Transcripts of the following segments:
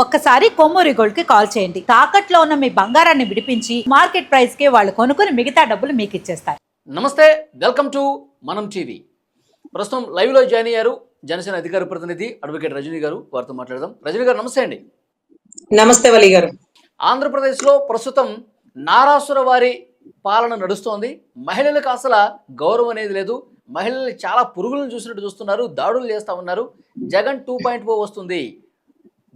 ఒక్కసారి కొమ్మూరి గోల్డ్కి కాల్ చేయండి. తాకట్లో ఉన్న మీ బంగారాన్ని విడిపించి మార్కెట్ ప్రైస్కి వాళ్ళు కొనుక్కుని మిగతా డబ్బులు మీకు ఇచ్చేస్తారు. నమస్తే వెల్కమ్ టు మనం టీవీ. ప్రస్తుతం లైవ్లో జాయిన్ అయ్యారు జనసేన అధికార ప్రతినిధి అడ్వకేట్ రజనీ గారు. వారితో మాట్లాడదాం. రజనీ గారు నమస్తే అండి. నమస్తే వలి గారు. ఆంధ్రప్రదేశ్లో ప్రస్తుతం నారాసుర వారి పాలన నడుస్తోంది. మహిళలకు అసలు గౌరవం అనేది లేదు. మహిళల్ని చాలా పురుగులను చూసినట్టు చూస్తున్నారు దాడులు చేస్తా ఉన్నారు. జగన్ టూ పాయింట్ వస్తుంది.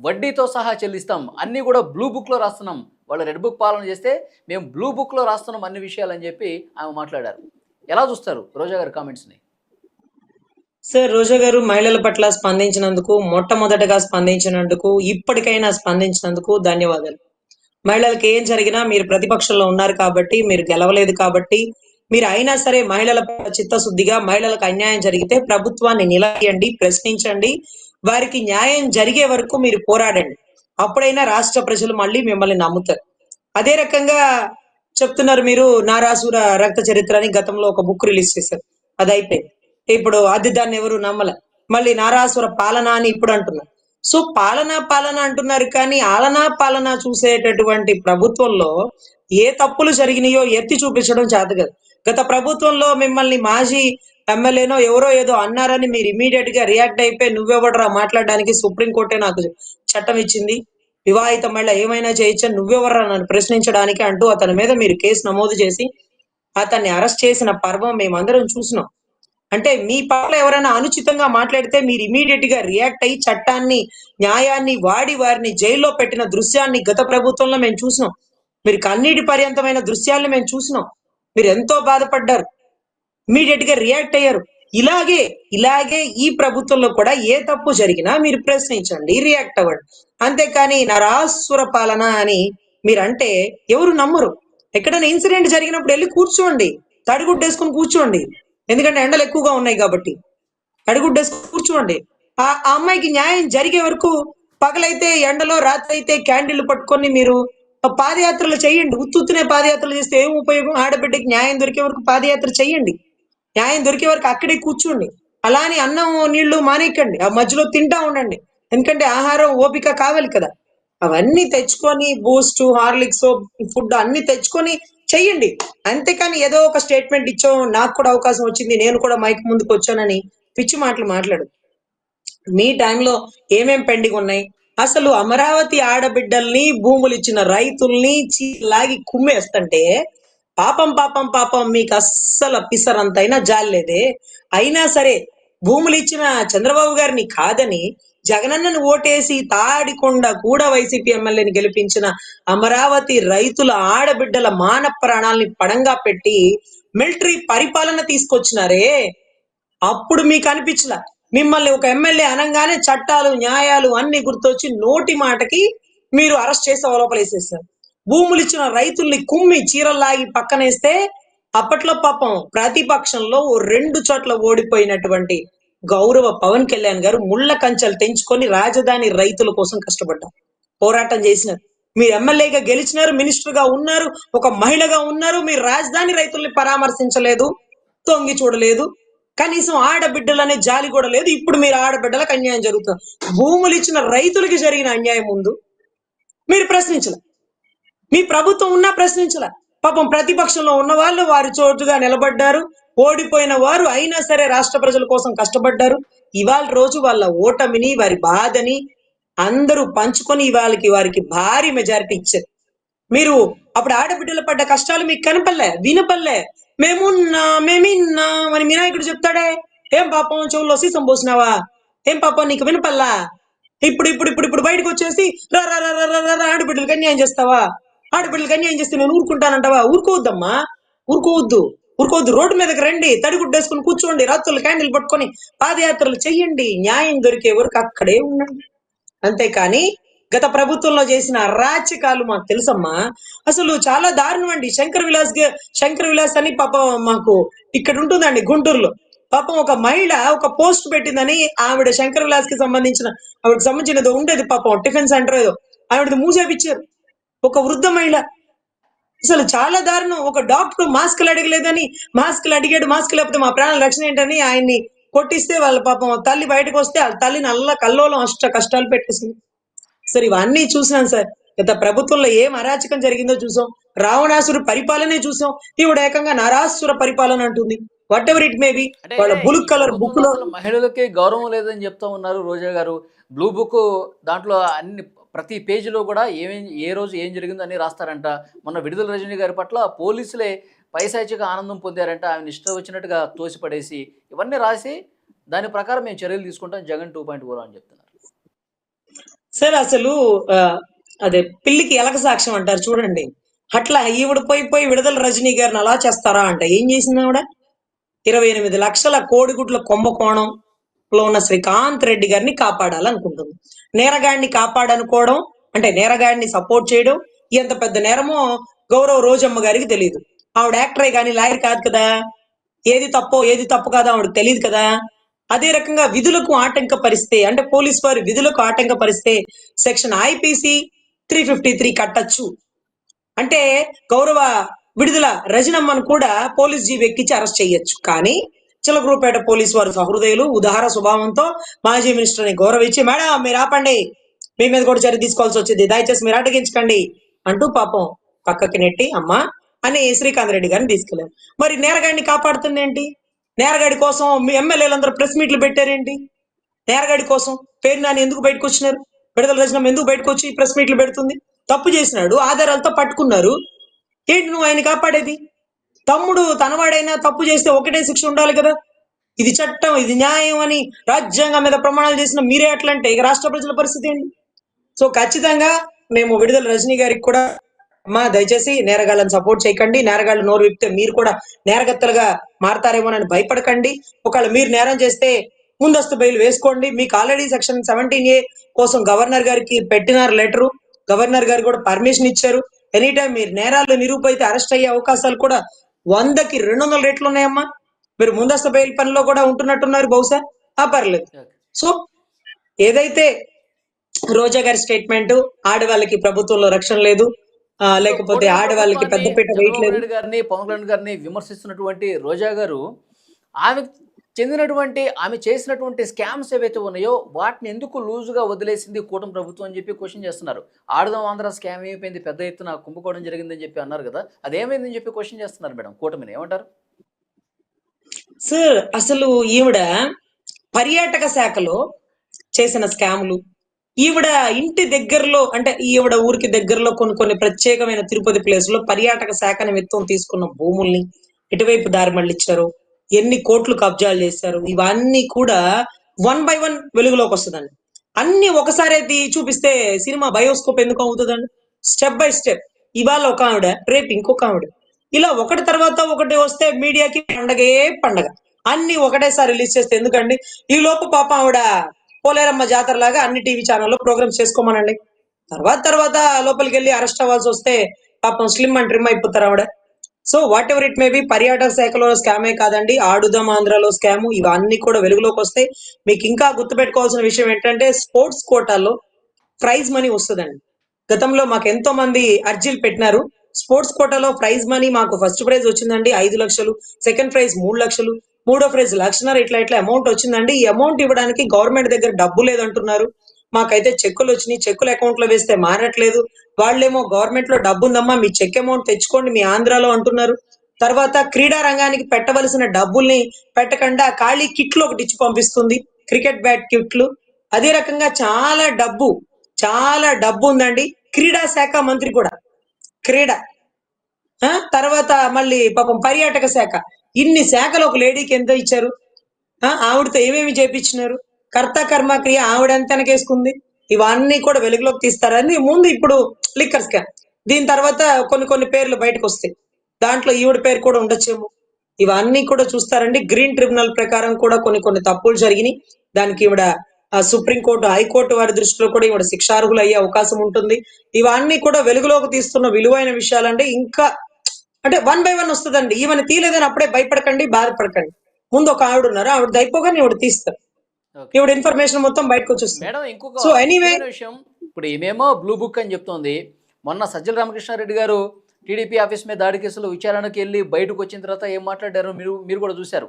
వడ్డీతో సహా చెల్లిస్తాం. అన్నీ కూడా బ్లూ బుక్లో రాస్తున్నాం. వాళ్ళు రెడ్ బుక్ పాలన చేస్తే మేము బ్లూ బుక్లో రాస్తున్నాం అన్ని విషయాలు అని చెప్పి ఆమె మాట్లాడారు. ఎలా చూస్తారు రోజా గారు కామెంట్స్ని సార్ రోజా గారు మహిళల పట్ల స్పందించినందుకు మొట్టమొదటగా స్పందించినందుకు ఇప్పటికైనా స్పందించినందుకు ధన్యవాదాలు. మహిళలకు ఏం జరిగినా మీరు ప్రతిపక్షంలో ఉన్నారు కాబట్టి మీరు గెలవలేదు కాబట్టి మీరు అయినా సరే మహిళల చిత్తశుద్ధిగా మహిళలకు అన్యాయం జరిగితే ప్రభుత్వాన్ని నిలయండి ప్రశ్నించండి వారికి న్యాయం జరిగే వరకు మీరు పోరాడండి. అప్పుడైనా రాష్ట్ర ప్రజలు మళ్ళీ మిమ్మల్ని నమ్ముతారు. అదే రకంగా చెప్తున్నారు మీరు నారాసుర రక్త చరిత్ర అని గతంలో ఒక బుక్ రిలీజ్ చేశారు. అది అయిపోయింది. ఇప్పుడు అది దాన్ని ఎవరు నమ్మలే. మళ్ళీ నారాసుర పాలన అని ఇప్పుడు అంటున్నారు. సో పాలన పాలన అంటున్నారు కానీ ఆలనా పాలన చూసేటటువంటి ప్రభుత్వంలో ఏ తప్పులు జరిగినాయో ఎత్తి చూపించడం చేత కాదు. గత ప్రభుత్వంలో మిమ్మల్ని మాజీ ఎమ్మెల్యేనో ఎవరో ఏదో అన్నారని మీరు ఇమీడియట్గా రియాక్ట్ అయిపోయి నువ్వెవడరా మాట్లాడడానికి సుప్రీంకోర్టే నాకు చట్టం ఇచ్చింది? వివాహిత మహిళ ఏమైనా చేయొచ్చని నువ్వెవరా నన్ను ప్రశ్నించడానికి అంటూ అతని మీద మీరు కేసు నమోదు చేసి అతన్ని అరెస్ట్ చేసిన పర్వం మేమందరం చూసినాం. అంటే మీ పట్ల ఎవరైనా అనుచితంగా మాట్లాడితే మీరు ఇమీడియట్గా రియాక్ట్ అయ్యి చట్టాన్ని న్యాయాన్ని వాడి వారిని జైల్లో పెట్టిన దృశ్యాన్ని గత ప్రభుత్వంలో మేము చూసినాం. మీరు కన్నీటి పర్యంతమైన దృశ్యాలను మేము చూసినాం. మీరు ఎంతో బాధపడ్డారు. ఇమీడియట్గా రియాక్ట్ అయ్యారు. ఇలాగే ఇలాగే ఈ ప్రభుత్వంలో కూడా ఏ తప్పు జరిగినా మీరు ప్రశ్నించండి రియాక్ట్ అవ్వండి. అంతేకాని నరాసుర పాలన అని మీరంటే ఎవరు నమ్మరు. ఎక్కడైనా ఇన్సిడెంట్ జరిగినప్పుడు వెళ్ళి కూర్చోండి. తడిగుడ్డేసుకుని కూర్చోండి. ఎందుకంటే ఎండలు ఎక్కువగా ఉన్నాయి కాబట్టి. తడిగుడ్డేసుకుని కూర్చోండి. ఆ ఆ అమ్మాయికి న్యాయం జరిగే వరకు పగలైతే ఎండలో రాత్రి అయితే క్యాండిల్ పట్టుకొని మీరు పాదయాత్రలు చేయండి. ఉత్తునే పాదయాత్రలు చేస్తే ఏం ఉపయోగం? ఆడబిడ్డకి న్యాయం దొరికే వరకు పాదయాత్ర చేయండి. న్యాయం దొరికే వరకు అక్కడే కూర్చోండి. అలా అని అన్నం నీళ్ళు మానేయకండి. ఆ మధ్యలో తింటా ఉండండి. ఎందుకంటే ఆహారం ఓపిక కావాలి కదా. అవన్నీ తెచ్చుకొని బూస్ట్ హార్లిక్స్ ఫుడ్ అన్ని తెచ్చుకొని చెయ్యండి. అంతేకాని ఏదో ఒక స్టేట్మెంట్ ఇచ్చో నాకు కూడా అవకాశం వచ్చింది నేను కూడా మైక్ ముందుకు వచ్చానని పిచ్చి మాటలు మాట్లాడు. మీ టైంలో ఏమేం పెండింగ్ ఉన్నాయి? అసలు అమరావతి ఆడబిడ్డల్ని భూములు ఇచ్చిన రైతుల్ని చీ- లాగి కుమ్మేస్తంటే పాపం పాపం పాపం మీకు అస్సలు పిసరంతైనా జాలేదే. అయినా సరే భూములు ఇచ్చిన చంద్రబాబు గారిని కాదని జగనన్నను ఓటేసి తాడికొండ కూడా వైసీపీ ఎమ్మెల్యేని గెలిపించిన అమరావతి రైతుల ఆడబిడ్డల మాన ప్రాణాల్ని పడంగా పెట్టి మిలిటరీ పరిపాలన తీసుకొచ్చినారే. అప్పుడు మీకు అనిపించలా మిమ్మల్ని ఒక ఎమ్మెల్యే అనగానే చట్టాలు న్యాయాలు అన్ని గుర్తొచ్చి నోటి మాటకి మీరు అరెస్ట్ చేసి అవలోపలేసేసారు భూములు ఇచ్చిన రైతుల్ని కుమ్మి చీరలాగి పక్కనేస్తే అప్పట్లో పాపం ప్రతిపక్షంలో ఓ రెండు చోట్ల ఓడిపోయినటువంటి గౌరవ పవన్ కళ్యాణ్ గారు ముళ్ళ కంచెలు తెంచుకొని రాజధాని రైతుల కోసం కష్టపడ్డారు. పోరాటం చేసినారు. మీరు ఎమ్మెల్యేగా గెలిచినారు మినిస్టర్గా ఉన్నారు ఒక మహిళగా ఉన్నారు మీరు రాజధాని రైతుల్ని పరామర్శించలేదు తొంగి చూడలేదు కనీసం ఆడబిడ్డలనే జాలి కూడా లేదు ఇప్పుడు మీరు ఆడబిడ్డలకు అన్యాయం జరుగుతుంది. భూములు ఇచ్చిన రైతులకి జరిగిన అన్యాయం ముందు మీరు ప్రశ్నించలే. మీ ప్రభుత్వం ఉన్నా ప్రశ్నించలే. పాపం ప్రతిపక్షంలో ఉన్న వాళ్ళు వారి చోటుగా నిలబడ్డారు. ఓడిపోయిన వారు అయినా సరే రాష్ట్ర ప్రజల కోసం కష్టపడ్డారు. ఇవాళ రోజు వాళ్ళ ఓటమిని వారి బాధని అందరూ పంచుకొని ఇవాళకి వారికి భారీ మెజారిటీ ఇచ్చారు. మీరు అప్పుడు ఆడబిడ్డలు పడ్డ కష్టాలు మీకు కనపల్లే వినపల్లే మేమున్నా మేమిన్నా అని వినాయకుడు చెప్తాడే. ఏం పాపం చెవుల్లో సీసం పోసినావా? ఏం పాపం నీకు వినపల్లా ఇప్పుడు ఇప్పుడు ఇప్పుడు ఇప్పుడు బయటకు వచ్చేసి రా రా రా రా రా రా అన్యాయం చేస్తావా? ఆడబిడ్డలకు అన్యాయం చేస్తే నేను ఊరుకుంటానంటావా? ఊరుకోవద్దమ్మా. ఊరుకోవద్దు. ఊరుకోవద్దు. రోడ్డు మీదకి రండి. తడిగుడ్డేసుకుని కూర్చోండి. రాత్రులు క్యాండిల్ పట్టుకొని పాదయాత్రలు చెయ్యండి. న్యాయం దొరికే వరకు అక్కడే ఉండండి. అంతేకాని గత ప్రభుత్వంలో చేసిన అరాచకాలు మాకు తెలుసమ్మా. అసలు చాలా దారుణం అండి. శంకర్ విలాస్ గా- శంకర్ విలాస్ అని పాపం మాకు ఇక్కడ ఉంటుందండి గుంటూరులో. పాపం ఒక మహిళ ఒక పోస్ట్ పెట్టిందని ఆవిడ శంకర్ విలాస్కి సంబంధించిన ఆవిడకి సంబంధించినది ఉండేది పాపం టిఫిన్ సెంటర్ ఏదో. ఆవిడది మూసేపిచ్చారు. ఒక వృద్ధ మహిళ. అసలు చాలా దారుణం. ఒక డాక్టర్ మాస్కులు అడగలేదని మాస్కులు అడిగాడు. మాస్క్ లేకపోతే మా ప్రాణాల రక్షణ ఏంటని ఆయన్ని కొట్టిస్తే వాళ్ళ పాపం తల్లి బయటకు వస్తే వాళ్ళ తల్లిని అల్ల కల్లోలం అష్ట కష్టాలు పెట్టేసింది. సార్ ఇవన్నీ చూసినాం సార్. గత ప్రభుత్వంలో ఏం అరాచకం జరిగిందో చూసాం. రావణాసుర పరిపాలనే చూసాం. ఈవిడ ఏకంగా నరాసుర పరిపాలన అంటుంది. Whatever it may be వాళ్ళ బులుక్ కలర్ బుక్లో మహిళలకి గౌరవం లేదని చెప్తా ఉన్నారు రోజా గారు. బ్లూ బుక్ దాంట్లో అన్ని ప్రతి పేజీలో కూడా ఏమేం ఏ రోజు ఏం జరిగిందో అని రాస్తారంట. మొన్న విడుదల రజనీ గారి పట్ల పోలీసులే పైశాచిక ఆనందం పొందారంట. ఆమె ఇష్టం వచ్చినట్టుగా తోసిపడేసి ఇవన్నీ రాసి దాని ప్రకారం మేము చర్యలు తీసుకుంటాం. జగన్ టూ పాయింట్ oh అని చెప్తున్నారు. సార్ అసలు అదే పిల్లికి ఎలక సాక్ష్యం అంటారు చూడండి. అట్లా ఈవిడ పోయి పోయి విడుదల రజనీ గారిని అలా చేస్తారా అంట. ఏం చేసింది ఆవిడ? ఇరవై ఎనిమిది లక్షల కోడిగుడ్ల లో ఉన్న శ్రీకాంత్ రెడ్డి గారిని కాపాడాలనుకుంటుంది. నేరగాడిని కాపాడనుకోవడం అంటే నేరగాడిని సపోర్ట్ చేయడం ఎంత పెద్ద నేరమో గౌరవ రోజమ్మ గారికి తెలియదు ఆవిడ యాక్టరే కానీ లాయర్ కాదు కదా. ఏది తప్పో ఏది తప్పు కాదో ఆవిడకి తెలియదు కదా. అదే రకంగా విధులకు ఆటంక పరిస్తే అంటే పోలీస్ వారి విధులకు ఆటంక పరిస్తే section IPC three fifty three కట్టచ్చు. అంటే గౌరవ విడుదల రజనమ్మను కూడా పోలీస్ జీవి ఎక్కించి అరెస్ట్ చేయొచ్చు. కానీ చిలకరూపేట పోలీస్ వారు సహృదయులు. ఉదార స్వభావంతో మాజీ మినిస్టర్ని గౌరవించి మేడం మీరు ఆపండి. మీ మీద కూడా చర్య తీసుకోవాల్సి వచ్చింది. దయచేసి మీరు అటగించకండి అంటూ పాపం పక్కకి నెట్టి అమ్మా అని శ్రీకాంత్ రెడ్డి గారిని తీసుకెళ్ళారు. మరి నేరగాడిని కాపాడుతుంది ఏంటి? నేరగాడి కోసం మీ ఎమ్మెల్యేలందరూ ప్రెస్ మీట్లు పెట్టారేంటి? నేరగాడి కోసం పేరు నాని ఎందుకు బయటకు వచ్చినారు? విడుదల రచన ఎందుకు బయటకు వచ్చి ప్రెస్ మీట్లు పెడుతుంది? తప్పు చేసినాడు ఆధారాలతో పట్టుకున్నారు. ఏంటి నువ్వు ఆయన కాపాడేది? తమ్ముడు తనవాడైనా తప్పు చేస్తే ఒకటే శిక్ష ఉండాలి కదా? ఇది చట్టం ఇది న్యాయం అని రాజ్యాంగం మీద ప్రమాణాలు చేసిన మీరే అట్లంటే ఇక రాష్ట్ర ప్రజల పరిస్థితి ఏంటి? సో ఖచ్చితంగా మేము విడుదల రజనీ గారికి కూడా అమ్మా దయచేసి నేరగాళ్ళని సపోర్ట్ చేయకండి. నేరగాళ్ళు నోరు విప్తే మీరు కూడా నేరగత్తలుగా మారతారేమోనని భయపడకండి. ఒకవేళ మీరు నేరం చేస్తే ముందస్తు బెయిల్ వేసుకోండి. మీకు ఆల్రెడీ సెక్షన్ సెవెంటీన్ ఏ కోసం గవర్నర్ గారికి పెట్టినారు లెటరు. గవర్నర్ గారు కూడా పర్మిషన్ ఇచ్చారు. ఎనీ టైం మీరు నేరాలు నిరూపైతే అరెస్ట్ అయ్యే అవకాశాలు కూడా వందకి రెండు వందల రేట్లు ఉన్నాయమ్మా మీరు ముందస్తు బెయిల్ పనిలో కూడా ఉంటున్నట్టున్నారు బహుశా? ఆ పర్లేదు. సో ఏదైతే రోజా గారి స్టేట్మెంట్ ఆడవాళ్ళకి ప్రభుత్వంలో రక్షణ లేదు లేకపోతే ఆడవాళ్ళకి పెద్దపీట వేయట్లేదు గారిని పవన్ కళ్యాణ్ గారిని విమర్శిస్తున్నటువంటి రోజా గారు ఆమె చెందినటువంటి ఆమె చేసినటువంటి స్కామ్స్ ఏవైతే ఉన్నాయో వాటిని ఎందుకు లూజుగా వదిలేసింది కూటమి ప్రభుత్వం అని చెప్పి క్వశ్చన్ చేస్తున్నారు. ఆడదాం ఆంధ్ర స్కామ్ ఏమైపోయింది పెద్ద ఎత్తున కుంభకోణం జరిగిందని చెప్పి అన్నారు కదా అదేమైందని చెప్పి క్వశ్చన్ చేస్తున్నారు మేడం కూటమిని ఏమంటారు? సార్ అసలు ఈవిడ పర్యాటక శాఖలో చేసిన స్కాములు ఈవిడ ఇంటి దగ్గరలో అంటే ఈవిడ ఊరికి దగ్గరలో కొన్ని కొన్ని ప్రత్యేకమైన తిరుపతి ప్లేస్లో పర్యాటక శాఖ నిమిత్తం తీసుకున్న భూముల్ని ఎటువైపు దారి మళ్ళించారు ఎన్ని కోట్లు కబ్జాలు చేశారు? ఇవన్నీ కూడా వన్ బై వన్ వెలుగులోకి వస్తుందండి. అన్ని ఒకసారి అది చూపిస్తే సినిమా బయోస్కోప్ ఎందుకు అవుతుందండి? Step by step. ఇవాళ ఒక ఆవిడ రేపు ఇంకొక ఆవిడ. ఇలా ఒకటి తర్వాత ఒకటి వస్తే మీడియాకి పండగే పండగ. అన్ని ఒకటేసారి రిలీజ్ చేస్తే ఎందుకండి? ఈ లోపు పాప ఆవిడ పోలేరమ్మ జాతర లాగా అన్ని టీవీ ఛానల్లో ప్రోగ్రామ్స్ చేసుకోమనండి. తర్వాత తర్వాత లోపలికి వెళ్ళి అరెస్ట్ అవ్వాల్సి వస్తే పాపం స్లిమ్ అండ్ ట్రిమ్ అయిపోతారు ఆవిడ. So whatever it may be పర్యాటక శాఖలో స్కామే కాదండి ఆడుదాం ఆంధ్రాలో స్కాము ఇవన్నీ కూడా వెలుగులోకి వస్తాయి. మీకు ఇంకా గుర్తుపెట్టుకోవాల్సిన విషయం ఏంటంటే స్పోర్ట్స్ కోటాలో ప్రైజ్ మనీ వస్తుందండి. గతంలో మాకు ఎంతో మంది అర్జీలు పెట్టినారు. స్పోర్ట్స్ కోటాలో ప్రైజ్ మనీ మాకు ఫస్ట్ ప్రైజ్ వచ్చిందండి ఐదు లక్షలు. సెకండ్ ప్రైజ్ మూడు లక్షలు. మూడో ప్రైజ్ లక్షన్నర ఇట్లా ఇట్లా అమౌంట్ వచ్చిందండి. ఈ అమౌంట్ ఇవ్వడానికి గవర్నమెంట్ దగ్గర డబ్బు లేదంటున్నారు. మాకైతే చెక్కులు వచ్చినాయి. చెక్కులు అకౌంట్లో వేస్తే మారట్లేదు. వాళ్ళేమో గవర్నమెంట్లో డబ్బు ఉందమ్మా మీ చెక్ అమౌంట్ తెచ్చుకోండి మీ ఆంధ్రాలో అంటున్నారు. తర్వాత క్రీడా రంగానికి పెట్టవలసిన డబ్బుల్ని పెట్టకుండా ఖాళీ కిట్లు ఒకటి ఇచ్చి పంపిస్తుంది. క్రికెట్ బ్యాట్ కిట్లు. అదే రకంగా చాలా డబ్బు చాలా డబ్బు ఉందండి. క్రీడా శాఖ మంత్రి కూడా. క్రీడ. తర్వాత మళ్ళీ పాపం పర్యాటక శాఖ. ఇన్ని శాఖలు ఒక లేడీకి ఎంత ఇచ్చారు? ఆవిడతో ఏమేమి చేపించినారు? కర్త కర్మ క్రియ ఆవిడ ఎంత వెనకేసుకుంది ఇవన్నీ కూడా వెలుగులోకి తీస్తారని ముందు ఇప్పుడు లిక్కర్ స్కామ్ దీని తర్వాత కొన్ని కొన్ని పేర్లు బయటకు వస్తాయి. దాంట్లో ఈవిడ పేరు కూడా ఉండొచ్చేమో. ఇవన్నీ కూడా చూస్తారండి. గ్రీన్ ట్రిబ్యునల్ ప్రకారం కూడా కొన్ని కొన్ని తప్పులు జరిగినాయి. దానికి ఈవిడ సుప్రీంకోర్టు హైకోర్టు వారి దృష్టిలో కూడా ఈవిడ శిక్షార్హులు అయ్యే అవకాశం ఉంటుంది. ఇవన్నీ కూడా వెలుగులోకి తీస్తున్న విలువైన విషయాలంటే ఇంకా అంటే వన్ బై వన్ వస్తుందండి. ఈమెను తీయలేదని అప్పుడే భయపడకండి బాధపడకండి. ముందు ఒక ఆవిడ ఉన్నారు. ఆవిడ దైపోగానే ఈవిడ తీస్తారు. ఈవిడ ఇన్ఫర్మేషన్ మొత్తం బయటకు వచ్చేస్తుంది. మేడం ఇంకొక anyway- ముఖ్యమైన విషయం ఇప్పుడు ఈమెమో బ్లూ బుక్ అని చెప్తోంది. మొన్న సజ్జల రామకృష్ణారెడ్డి గారు టీడీపీ ఆఫీస్ మీద దాడి కేసులో విచారణకి వెళ్ళి బయటకు వచ్చిన తర్వాత ఏం మాట్లాడారో మీరు మీరు కూడా చూశారు.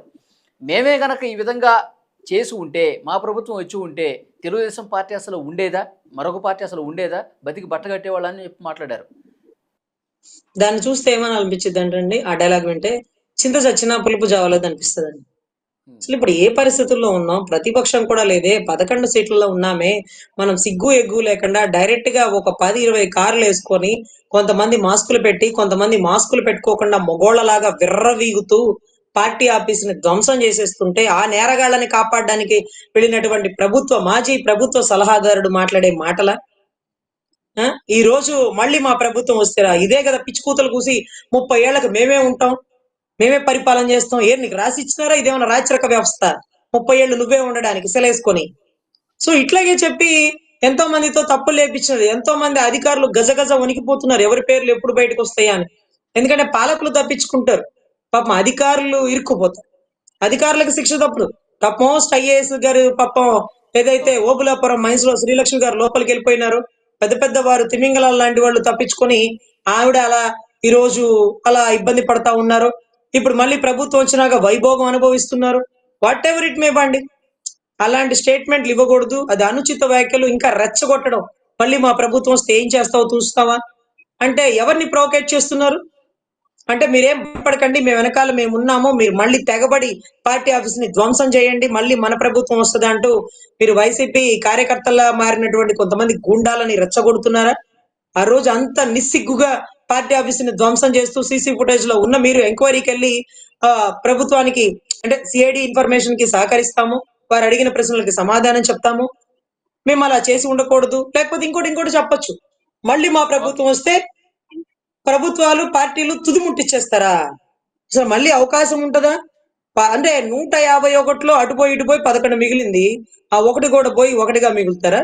మేమే గనక ఈ విధంగా చేసి ఉంటే మా ప్రభుత్వం వచ్చి ఉంటే తెలుగుదేశం పార్టీ అసలు ఉండేదా? మరొక పార్టీ అసలు ఉండేదా? బతికి బట్ట కట్టేవాళ్ళని చెప్పి మాట్లాడారు. దాన్ని చూస్తే ఏమని అనిపించింది అంటే ఆ డైలాగ్ వింటే చింత చచ్చినా పులుపు జావలేదు అనిపిస్తుంది అసలు ఇప్పుడు ఏ పరిస్థితుల్లో ఉన్నాం? ప్రతిపక్షం కూడా లేదే. పదకొండు సీట్లలో ఉన్నామే. మనం సిగ్గు ఎగ్గు లేకుండా డైరెక్ట్గా ఒక పది ఇరవై కార్లు వేసుకొని కొంతమంది మాస్కులు పెట్టి కొంతమంది మాస్కులు పెట్టుకోకుండా మొగోళ్ళలాగా విర్రవీగుతూ పార్టీ ఆఫీస్ని ధ్వంసం చేసేస్తుంటే ఆ నేరగాళ్ళని కాపాడడానికి వెళ్ళినటువంటి ప్రభుత్వ మాజీ ప్రభుత్వ సలహాదారుడు మాట్లాడే మాటల? ఈ రోజు మళ్ళీ మా ప్రభుత్వం వస్తేరా? ఇదే కదా పిచ్చి కూతలు కూసి ముప్పై ఏళ్ళకు మేమే ఉంటాం. మేమే పరిపాలన చేస్తాం. ఏ నీకు రాసి ఇచ్చినారా? ఇదేమన్నా రాచరిక వ్యవస్థ? ముప్పై ఏళ్ళు నువ్వే ఉండడానికి సెలేసుకొని సో ఇట్లాగే చెప్పి ఎంతో మందితో తప్పులు లేపించినారు. ఎంతో మంది అధికారులు గజగజ వణికిపోతున్నారు. ఎవరి పేర్లు ఎప్పుడు బయటకు వస్తాయా అని. ఎందుకంటే పాలకులు తప్పించుకుంటారు. పాపం అధికారులు ఇరుక్కుపోతారు. అధికారులకు శిక్ష తప్పదు పాప మోస్ట్ ఐఏఎస్ గారు పాపం ఏదైతే ఓబులాపురం మైన్స్లో శ్రీలక్ష్మి గారు లోపలికి వెళ్ళిపోయినారు పెద్ద పెద్ద వారు తిమింగళాలు లాంటి వాళ్ళు తప్పించుకొని ఆవిడ అలా ఈ రోజు అలా ఇబ్బంది పడతా ఉన్నారు ఇప్పుడు మళ్ళీ ప్రభుత్వం వచ్చినాక వైభోగం అనుభవిస్తున్నారు. వాట్ ఎవర్ ఇట్ మే బండి అలాంటి స్టేట్మెంట్లు ఇవ్వకూడదు. అది అనుచిత వ్యాఖ్యలు ఇంకా రెచ్చగొట్టడం. మళ్ళీ మా ప్రభుత్వం వస్తే ఏం చేస్తావో చూస్తావా? అంటే ఎవరిని ప్రోకేట్ చేస్తున్నారు? అంటే మీరేం పడకండి మేము వెనకాల మేము ఉన్నాము. మీరు మళ్ళీ తెగబడి పార్టీ ఆఫీస్ని ధ్వంసం చేయండి. మళ్ళీ మన ప్రభుత్వం వస్తుంది అంటూ మీరు వైసీపీ కార్యకర్తలా మారినటువంటి కొంతమంది గుండాలని రెచ్చగొడుతున్నారా? ఆ రోజు అంత నిస్సిగ్గుగా పార్టీ ఆఫీస్ని ధ్వంసం చేస్తూ సీసీ ఫుటేజ్లో ఉన్న మీరు ఎంక్వైరీకి వెళ్ళి ఆ ప్రభుత్వానికి అంటే సిఐడి ఇన్ఫర్మేషన్కి సహకరిస్తాము. వారు అడిగిన ప్రశ్నలకి సమాధానం చెప్తాము. మేము అలా చేసి ఉండకూడదు. లేకపోతే ఇంకోటి ఇంకోటి చెప్పొచ్చు. మళ్ళీ మా ప్రభుత్వం వస్తే ప్రభుత్వాలు పార్టీలు తుదిముట్టిచ్చేస్తారా? అసలు మళ్ళీ అవకాశం ఉంటుందా? అంటే నూట యాభై ఒకటిలో అటు పోయి ఇటు పోయి పదకొండు మిగిలింది. ఆ ఒకటి కూడా పోయి ఒకటిగా మిగులుతారా?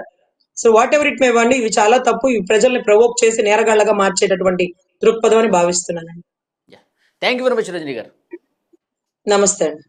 So whatever it may వండి ఇవి చాలా తప్పు. ఇవి ప్రజల్ని ప్రవోక్ చేసి నేరగాళ్ళగా మార్చేటటువంటి దృక్పథం అని భావిస్తున్నాను thank you very much Rajani గారు. నమస్తే అండి.